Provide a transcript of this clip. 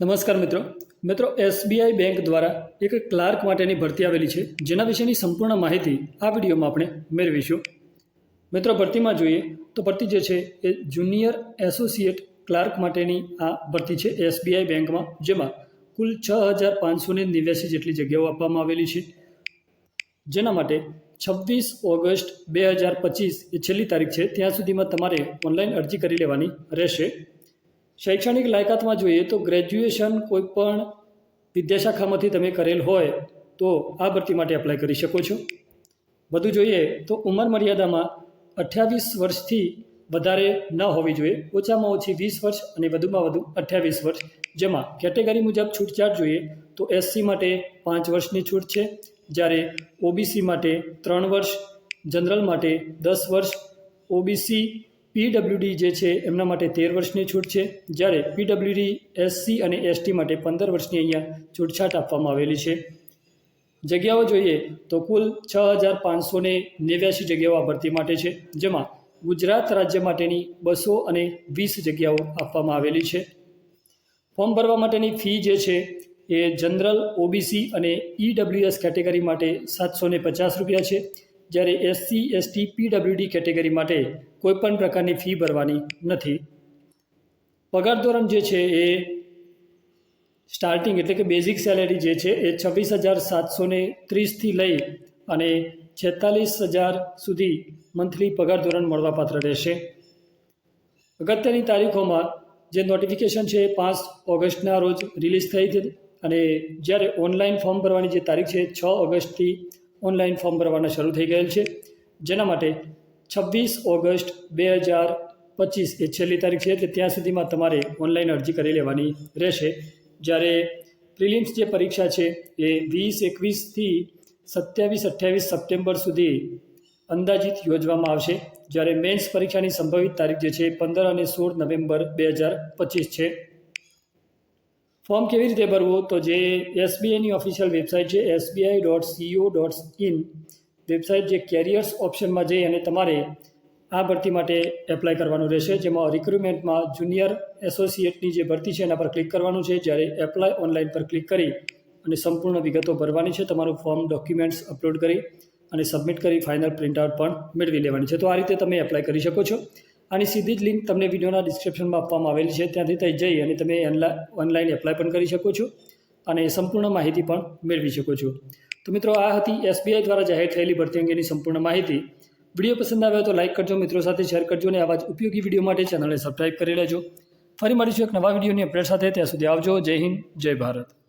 નમસ્કાર મિત્રો. મિત્રો, એસબીઆઈ બેંક દ્વારા એક ક્લાર્ક માટેની ભરતી આવેલી છે, જેના વિશેની સંપૂર્ણ માહિતી આ વિડીયોમાં આપણે મેળવીશું. મિત્રો, ભરતીમાં જોઈએ તો ભરતી જે છે એ જુનિયર એસોસિએટ ક્લાર્ક માટેની આ ભરતી છે એસબીઆઈ બેંકમાં, જેમાં કુલ છ હજાર પાંચસો ને નેવ્યાસી જેટલી જગ્યાઓ આપવામાં આવેલી છે. જેના માટે છવ્વીસ ઓગસ્ટ બે હજાર પચીસ, એ છેલ્લી તારીખ છે, ત્યાં સુધીમાં તમારે ઓનલાઈન અરજી કરી લેવાની રહેશે. શૈક્ષણિક લાયકાતમાં જોઈએ તો ગ્રેજ્યુએશન કોઈપણ વિદ્યાશાખામાંથી તમે કરેલ હોય તો આ ભરતી માટે એપ્લાય કરી શકો છો. વધુ જોઈએ તો ઉંમર મર્યાદામાં અઠ્યાવીસ વર્ષથી વધારે ન હોવી જોઈએ. ઓછામાં ઓછી વીસ વર્ષ અને વધુમાં વધુ અઠ્યાવીસ વર્ષ. જેમાં કેટેગરી મુજબ છૂટછાટ જોઈએ તો એસસી માટે પાંચ વર્ષની છૂટ છે. જ્યારે ઓબીસી માટે ત્રણ વર્ષ, જનરલ માટે દસ વર્ષ ઓબીસી પીડબ્લ્યુડી જે છે, એમના માટે તેર વર્ષની છૂટ છે. જ્યારે પીડબ્લ્યુડી એસસી અને એસટી માટે પંદર વર્ષની અહીંયા છૂટછાટ આપવામાં આવેલી છે. જગ્યાઓ જોઈએ તો કુલ છ હજાર પાંચસો નેવ્યાસી જગ્યાઓ આ ભરતી માટે છે, જેમાં ગુજરાત રાજ્ય માટેની બસો અને વીસ જગ્યાઓ આપવામાં આવેલી છે. ફોર્મ ભરવા માટેની ફી જે છે, એ જનરલ, ઓબીસી અને ઈડબ્લ્યુએસ કેટેગરી માટે સાતસો પચાસ રૂપિયા છે. જ્યારે એસસી, એસટી, પીડબ્લ્યુડી કેટેગરી માટે કોઈપણ પ્રકારની ફી ભરવાની નથી. પગાર ધોરણ જે છે એ સ્ટાર્ટિંગ એટલે કે બેઝિક સેલેરી જે છે એ છવ્વીસ હજાર સાતસો ને ત્રીસથી લઈ અને છેતાલીસ હજાર સુધી મંથલી પગાર ધોરણ મળવાપાત્ર રહેશે. અગત્યની તારીખોમાં જે નોટિફિકેશન છે એ પાંચ ઓગસ્ટના રોજ રિલીઝ થઈ હતી અને જ્યારે ઓનલાઈન ફોર્મ ભરવાની જે તારીખ છે છ ઓગસ્ટથી ઓનલાઈન ફોર્મ ભરવાના શરૂ થઈ ગયેલ છે. જેના માટે છવ્વીસ ઓગસ્ટ બે હજાર પચીસ, એ છેલ્લી તારીખ છે, એટલે ત્યાં સુધીમાં તમારે ઓનલાઈન અરજી કરી લેવાની રહેશે. જ્યારે પ્રિલિમ્સ જે પરીક્ષા છે, એ વીસ એકવીસથી સત્યાવીસ, અઠ્યાવીસ સપ્ટેમ્બર સુધી અંદાજિત યોજવામાં આવશે. જ્યારે મેન્સ પરીક્ષાની સંભવિત તારીખ જે છે પંદર અને સોળ નવેમ્બર બે હજાર પચીસ છે. ફોર્મ કેવી રીતે ભરવું? તો જે એસબીઆઈની ઓફિશિયલ વેબસાઇટ છે, SBI dot co dot in website જે કેરિયર્સ ઓપ્શનમાં જઈ અને તમારે આ ભરતી માટે એપ્લાય કરવાનું રહેશે, જેમાં રિક્રુટમેન્ટમાં જુનિયર એસોસિએટની જે ભરતી છે એના પર ક્લિક કરવાનું છે. જ્યારે એપ્લાય ઓનલાઈન પર ક્લિક કરી અને સંપૂર્ણ વિગતો ભરવાની છે, તમારું ફોર્મ ડોક્યુમેન્ટ્સ અપલોડ કરી અને સબમિટ કરી ફાઇનલ પ્રિન્ટઆઉટ પણ મેળવી લેવાની છે. તો આ રીતે તમે એપ્લાય કરી શકો છો. આની સીધી જ લિંક તમને વિડીયોના ડિસ્ક્રિપ્શનમાં આપવામાં આવેલી છે. ત્યાંથી થઈ જઈ અને તમે ઓનલાઈન એપ્લાય પણ કરી શકો છો. અને સંપૂર્ણ માહિતી પણ મેળવી શકો છો. તો મિત્રો, આ હતી એસબીઆઈ દ્વારા જાહેર થયેલી ભરતી અંગેની સંપૂર્ણ માહિતી. વીડિયો પસંદ આવ્યો તો લાઇક કરજો, મિત્રો સાથે શેર કરજો અને આવા જ ઉપયોગી વીડિયો માટે ચેનલને સબસ્ક્રાઈબ કરી લેજો. ફરી મળીશું એક નવા વિડીયોની અપડેટ સાથે. ત્યાં સુધી આવજો. જય હિન્દ, જય ભારત.